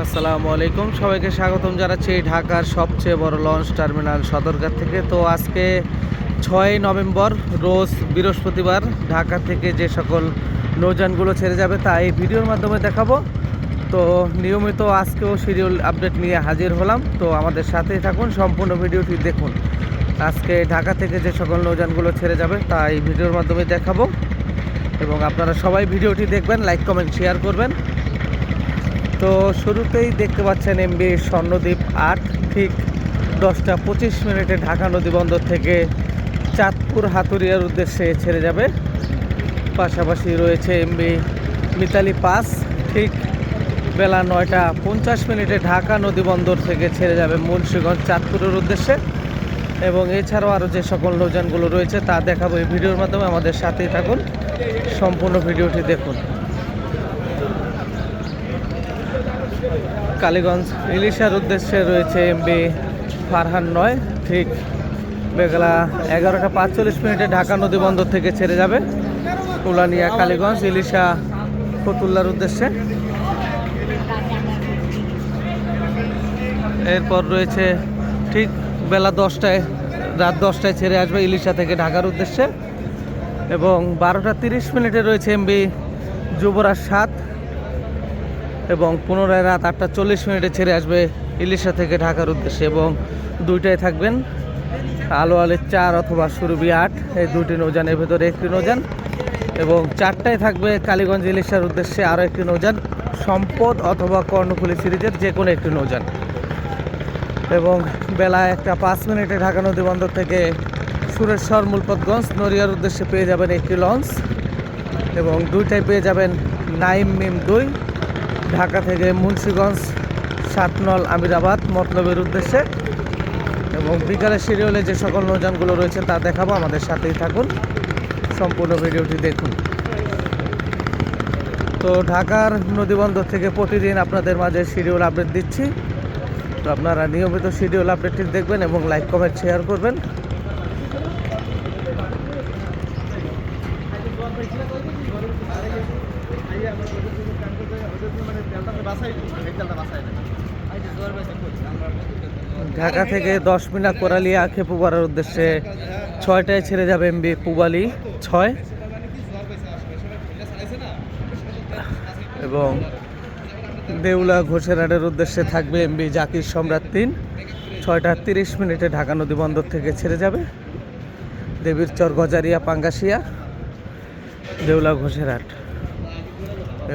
আসসালামু আলাইকুম। সবাইকে স্বাগতম জানাচ্ছি ঢাকার সবচেয়ে বড় লঞ্চ টার্মিনাল সদরঘাট থেকে। তো আজকে ছয় নভেম্বর, রোজ বৃহস্পতিবার ঢাকা থেকে যে সকল নৌযানগুলো ছেড়ে যাবে তা এই ভিডিওর মাধ্যমে দেখাবো। তো নিয়মিত আজকেও শিডিউল আপডেট নিয়ে হাজির হলাম। তো আমাদের সাথেই থাকুন, সম্পূর্ণ ভিডিওটি দেখুন। আজকে ঢাকা থেকে যে সকল নৌযানগুলো ছেড়ে যাবে তা এই ভিডিওর মাধ্যমে দেখাবো। এবং আপনারা সবাই ভিডিওটি দেখবেন, লাইক, কমেন্ট, শেয়ার করবেন। তো শুরুতেই দেখতে পাচ্ছেন এমবি স্বর্ণদ্বীপ আট, ঠিক দশটা পঁচিশ মিনিটে ঢাকা নদী বন্দর থেকে চাঁদপুর হাতুরিয়ার উদ্দেশ্যে ছেড়ে যাবে। পাশাপাশি রয়েছে এমবি মিতালি পাস, ঠিক বেলা নয়টা পঞ্চাশ মিনিটে ঢাকা নদী বন্দর থেকে ছেড়ে যাবে মুন্সীগঞ্জ চাঁদপুরের উদ্দেশ্যে। এবং এছাড়াও আরও যে সকল নৌযানগুলো রয়েছে তা দেখাবো এই ভিডিওর মাধ্যমে। আমাদের সাথেই থাকুন, সম্পূর্ণ ভিডিওটি দেখুন। কালীগঞ্জ ইলিশার উদ্দেশ্যে রয়েছে এমবি ফারহান নয়। ঠিক বেগলা এগারোটা পাঁচচল্লিশ মিনিটে ঢাকা নদী বন্দর থেকে ছেড়ে যাবে উলানিয়া কালীগঞ্জ, ইলিশা ফতুল্লার উদ্দেশ্যে। এরপর রয়েছে ঠিক বেলা দশটায়, রাত দশটায় ছেড়ে আসবে ইলিশা থেকে ঢাকার উদ্দেশ্যে। এবং বারোটা তিরিশ মিনিটে রয়েছে এমবি যুবরাজ সাত। এবং পুনরায় রাত আটটা চল্লিশ মিনিটে ছেড়ে আসবে ইলিশা থেকে ঢাকার উদ্দেশ্যে এবং দুইটায় থাকবেন আলো আলের চার অথবা সুরবি আট, এই দুটি নৌযানের ভেতরে একটি নৌযান এবং চারটায় থাকবে কালীগঞ্জ ইলিশার উদ্দেশ্যে আরও একটি নৌযান, সম্পদ অথবা কর্ণফুলী সিরিজের যে কোনো একটি নৌযান। এবং বেলা একটা পাঁচ মিনিটে ঢাকা নদী বন্দর থেকে সুরেশ্বর মূলপতগঞ্জ, নড়িয়ার উদ্দেশ্যে পেয়ে যাবেন একটি লঞ্চ এবং দুইটায় পেয়ে যাবেন নাইম মিম দুই ঢাকা থেকে মুন্সীগঞ্জ সাতনল আমিরাবাদ মতলবের উদ্দেশ্যে এবং বিকালে শিডিউলে যে সকল নৌযানগুলো রয়েছে তা দেখাবো। আমাদের সাথেই থাকুন। সম্পূর্ণ ভিডিওটি দেখুন। তো ঢাকার নদীবন্দর থেকে প্রতিদিন আপনাদের মাঝে শিডিউল আপডেট দিচ্ছি। তো আপনারা নিয়মিত শিডিউল আপডেটটি দেখবেন এবং লাইক, কমেন্ট, শেয়ার করবেন। ঢাকা থেকে দশ মিনাট কোরালিয়া খেপু করার উদ্দেশ্যে ছয়টায় ছেড়ে যাবে এমবি পুবালি, ছয়। এবং দেউলা ঘোষের ঘোষেরহাটের উদ্দেশ্যে থাকবে এমবি জাকির সম্রাট তিন। ছয়টা তিরিশ মিনিটে ঢাকা নদী বন্দর থেকে ছেড়ে যাবে দেবীর চর গজারিয়া পাঙ্গাসিয়া, দেউলা ঘোষেরহাট।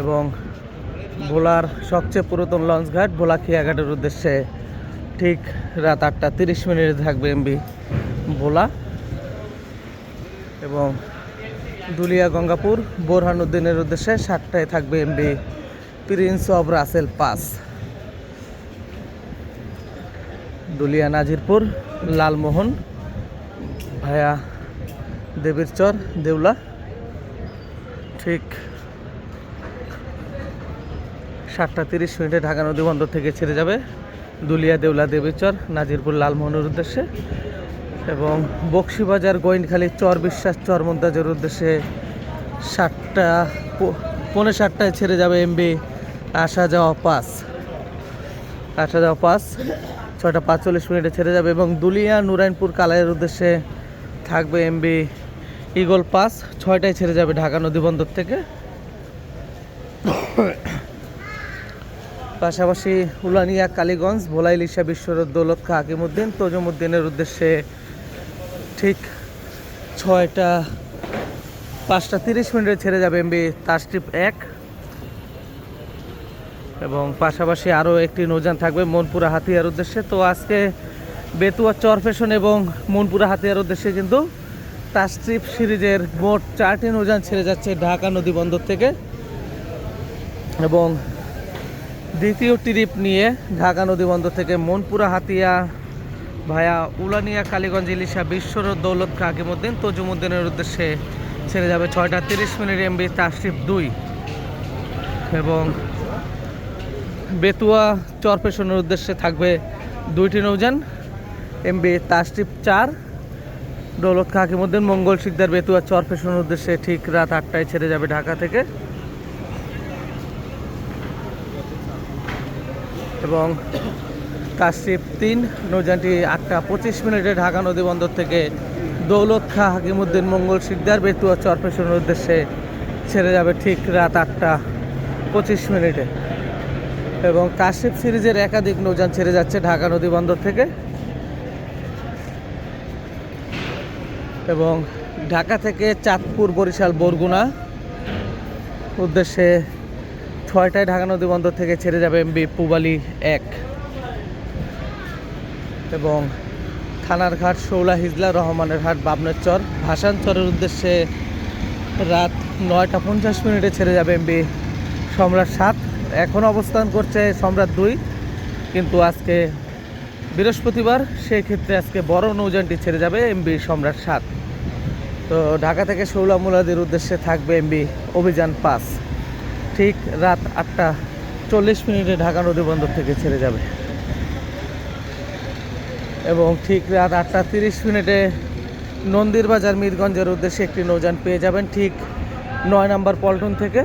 এবং ভোলার সবচেয়ে পুরাতন লঞ্চঘাট ভোলা খিয়াঘাটের উদ্দেশ্যে ঠিক রাত আটটা তিরিশ মিনিটে থাকবে এমবি ভোলা এবং দুলিয়া গঙ্গাপুর বোরহানুদ্দিনের উদ্দেশ্যে সাতটায় থাকবে এমবি প্রিন্স অফ রাসেল পাস দুলিয়া নাজিরপুর, লালমোহন ভায়া দেবীরচর দেউলা। ঠিক সাতটা তিরিশ মিনিটে ঢাকা নদী বন্দর থেকে ছেড়ে যাবে দুলিয়া, দেউলা, দেবীচর, নাজিরপুর লালমোহনের উদ্দেশ্যে এবং বক্সিবাজার, গোয়েন্দখালী, চর বিশ্বাস, চর মন্তাজের উদ্দেশ্যে সাতটা পৌনে সাতটায় ছেড়ে যাবে এমবি আসা যাওয়া পাস। আসা যাওয়া পাস। ছয়টা পাঁচচল্লিশ মিনিটে ছেড়ে যাবে এবং দুলিয়া, নুরাইনপুর, কালাইয়ের উদ্দেশ্যে থাকবে এমবি ইগল পাস। ছয়টায় ছেড়ে যাবে ঢাকা নদী বন্দর থেকে। পাশাপাশি উলানিয়া, কালীগঞ্জ ভোলা ইলিশা বিশ্বরোড, দৌলত হাকিমুদ্দিন, তজুমুদ্দিনের উদ্দেশ্যে ঠিক ছয়টা, পাঁচটা তিরিশ মিনিটে ছেড়ে যাবে এমবি তাস্ট্রিপ এক। এবং পাশাপাশি আরও একটি নৌযান থাকবে মনপুরা হাতিয়ার উদ্দেশ্যে। তো আজকে বেতুয়া চরফেশন এবং মনপুরা হাতিয়ার উদ্দেশ্যে কিন্তু তাস্ট্রিপ সিরিজের মোট চারটি নৌযান ছেড়ে যাচ্ছে ঢাকা নদী বন্দর থেকে। এবং দ্বিতীয় ট্রিপ নিয়ে ঢাকা নদী বন্দর থেকে মনপুরা, হাতিয়া ভায়া উলানিয়া, কালীগঞ্জ, ইলিশা বিশ্বরোড দৌলত কাকিমুদ্দিন, তজুমুদ্দিনের উদ্দেশ্যে ছেড়ে যাবে ছয়টা তিরিশ মিনিট এমবি তাশরিফ দুই। এবং বেতুয়া চরপেশনের উদ্দেশ্যে থাকবে দুইটি নৌযান। এমবি তাশরিফ চার। দৌলত কাকিমুদ্দিন, মঙ্গল শিকদার বেতুয়া চরপেশনের উদ্দেশ্যে ঠিক রাত আটটায় ছেড়ে যাবে ঢাকা থেকে। এবং কাশিপ তিন, নৌযানটি আটটা পঁচিশ মিনিটে ঢাকা নদী বন্দর থেকে দৌলত খা হাকিমুদ্দিন মঙ্গল শিকদার বেতুয়া চরপেশনের উদ্দেশ্যে ছেড়ে যাবে ঠিক রাত আটটা পঁচিশ মিনিটে। এবং কাশিপ সিরিজের একাধিক নৌযান ছেড়ে যাচ্ছে ঢাকা নদী বন্দর থেকে। এবং ঢাকা থেকে চাঁদপুর, বরিশাল, বরগুনা উদ্দেশ্যে ছয়টায় ঢাকা নদী বন্দর থেকে ছেড়ে যাবে এমবি পুবালি এক। এবং থানার ঘাট শৌলা হিজলা রহমানের হাট বাবনের চর ভাসান চরের উদ্দেশ্যে রাত নয়টা পঞ্চাশ মিনিটে ছেড়ে যাবে এমবি সম্রাট সাত। এখন অবস্থান করছে সম্রাট দুই। কিন্তু আজকে বৃহস্পতিবার সেই ক্ষেত্রে আজকে বড় নৌযানটি ছেড়ে যাবে এমবি সম্রাট সাত। তো ঢাকা থেকে শৌলা মুলাদির উদ্দেশ্যে থাকবে এমবি অভিযান পাস ঠিক রাত আটটা চল্লিশ মিনিটে ঢাকা নদী বন্দর থেকে ছেড়ে যাবে। এবং ঠিক রাত আটটা তিরিশ মিনিটে নন্দীর বাজার মিরগঞ্জের উদ্দেশ্যে একটি নৌযান পেয়ে যাবেন ঠিক নয় নম্বর পল্টন থেকে।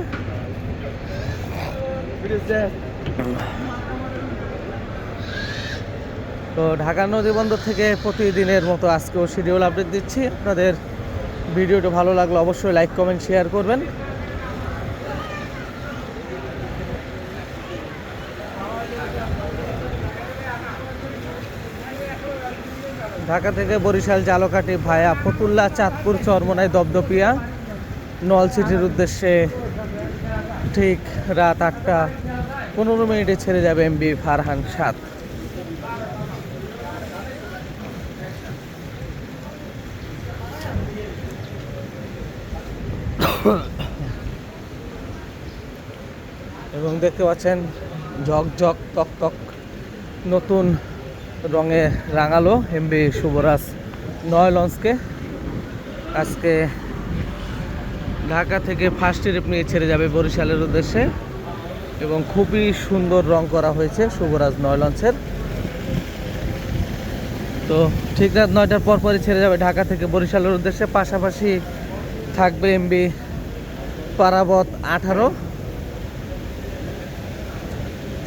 তো ঢাকা নদী বন্দর থেকে প্রতিদিনের মতো আজকেও শিডিউল আপডেট দিচ্ছি। আপনাদের ভিডিওটা ভালো লাগলে অবশ্যই লাইক কমেন্ট শেয়ার করবেন। ঢাকা থেকে বরিশাল জালকাটি ভায়া ফতুল্লা চাঁদপুর চরমনাই দপদপিয়া নলসিটির উদ্দেশ্যে ঠিক রাত আটটা পনেরো মিনিটে ছেড়ে যাবে এমবি ফারহান সাত এবং দেখতে পাচ্ছেন ঝক ঝক টক টক নতুন রঙে রাঙালো এমবি শুভরাজ নয় লঞ্চকে। আজকে ঢাকা থেকে ফার্স্ট ট্রিপ নিয়ে ছেড়ে যাবে বরিশালের উদ্দেশ্যে এবং খুবই সুন্দর রং করা হয়েছে শুভরাজ নয় লঞ্চের। তো ঠিক রাত নয়টার পর পরই ছেড়ে যাবে ঢাকা থেকে বরিশালের উদ্দেশ্যে। পাশাপাশি থাকবে এমবি পারাবত আঠারো।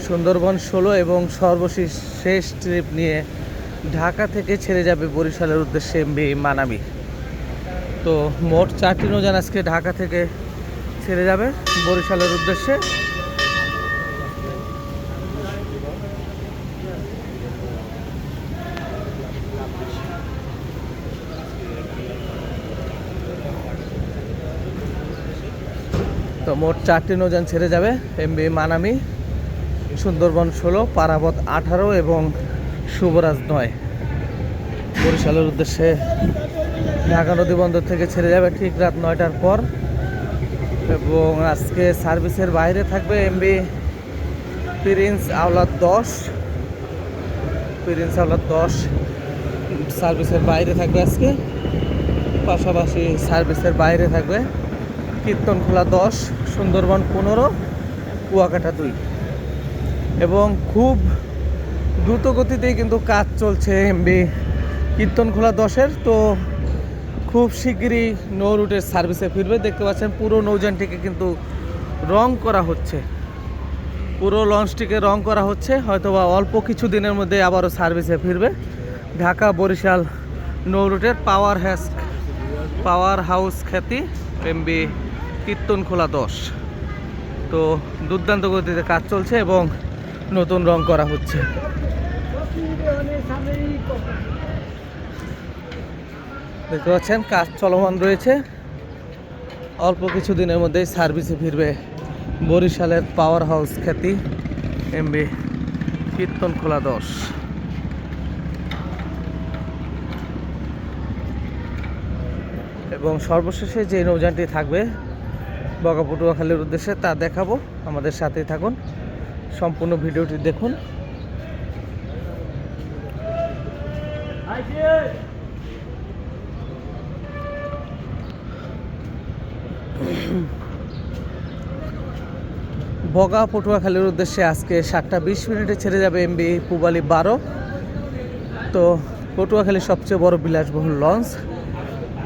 সুন্দরবন ষোলো এবং সর্বশেষ শেষ ট্রিপ নিয়ে ঢাকা থেকে ছেড়ে যাবে বরিশালের উদ্দেশ্যে এমবি মানামি। তো মোট চারটি নৌযান আজকে ঢাকা থেকে ছেড়ে যাবে বরিশালের উদ্দেশ্যে। তো মোট চারটি নৌযান ছেড়ে যাবে এমবি মানামি। সুন্দরবন ষোলো, পারাবত আঠারো এবং শুভরাজ নয়। বরিশালের উদ্দেশ্যে ঢাকা নদী বন্দর থেকে ছেড়ে যাবে ঠিক রাত নয়টার পর। এবং আজকে সার্ভিসের বাইরে থাকবে এমবি প্রিন্স আওলাদ দশ। প্রিন্স আওলাদ দশ সার্ভিসের বাইরে থাকবে আজকে। পাশাপাশি সার্ভিসের বাইরে থাকবে কীর্তনখোলা দশ, সুন্দরবন পনেরো, কুয়াকাটা দুই। এবং খুব দ্রুত গতিতেই কিন্তু কাজ চলছে এমবি কীর্তনখোলা দশের। তো খুব শিগগিরই নৌ রুটের সার্ভিসে ফিরবে। দেখতে পাচ্ছেন পুরো নৌযানটিকে কিন্তু রং করা হচ্ছে। পুরো লঞ্চটিকে রং করা হচ্ছে। হয়তোবা অল্প কিছু দিনের মধ্যে আবারও সার্ভিসে ফিরবে। ঢাকা, বরিশাল নৌ রুটের পাওয়ার হ্যাস পাওয়ার হাউস খ্যাতি এমবি কীর্তনখোলা দশ। তো দুর্দান্ত গতিতে কাজ চলছে এবং নতুন রং করা হচ্ছে। দেখতে পাচ্ছেন, কাজ চলমান রয়েছে। অল্প কিছু দিনের মধ্যেই সার্ভিসে ফিরবে বরিশালের পাওয়ার হাউস খ্যাতি এমবি কীর্তন খোলা দশ। এবং সর্বশেষে যে নৌযানটি থাকবে বগাপটুয়াখালীর উদ্দেশ্যে তা দেখাবো। আমাদের সাথেই থাকুন। সম্পূর্ণ ভিডিওটি দেখুন। বগা পটুয়াখালীর উদ্দেশ্যে আজকে সাতটা বিশ মিনিটে ছেড়ে যাবে এমবি পুবালি বারো। তো পটুয়াখালীর সবচেয়ে বড় বিলাসবহুল লঞ্চ।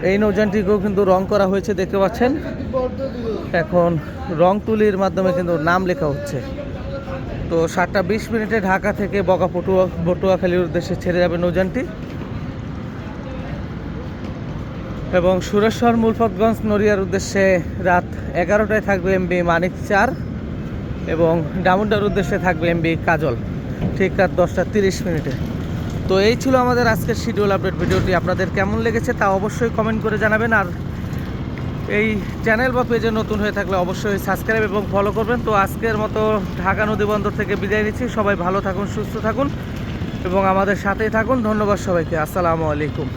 এই নৌযানটিকেও কিন্তু রং করা হয়েছে, দেখতে পাচ্ছেন? এখন রং তুলির মাধ্যমে কিন্তু নাম লেখা হচ্ছে। তো সাতটা বিশ মিনিটে ঢাকা থেকে বকা পটুয়া পটুয়াখালীর উদ্দেশ্যে ছেড়ে যাবে নৌযানটি। এবং সুরেশ্বর মুলফতগঞ্জ নড়িয়ার উদ্দেশ্যে রাত এগারোটায় থাকবে এমবি মানিক চার এবং ডামুন্ডার উদ্দেশ্যে থাকবে এমবি কাজল, ঠিক রাত দশটা তিরিশ মিনিটে। তো এই ছিল আমাদের আজকের শিডিউল আপডেট ভিডিওটি আপনাদের কেমন লেগেছে তা অবশ্যই কমেন্ট করে জানাবেন। আর এই চ্যানেল বা পেজে নতুন হয়ে থাকলে অবশ্যই সাবস্ক্রাইব এবং ফলো করবেন। তো আজকের মতো ঢাকা নদী বন্দর থেকে বিদায় নিচ্ছি। সবাই ভালো থাকুন, সুস্থ থাকুন এবং আমাদের সাথেই থাকুন। ধন্যবাদ সবাইকে। আসসালামু আলাইকুম।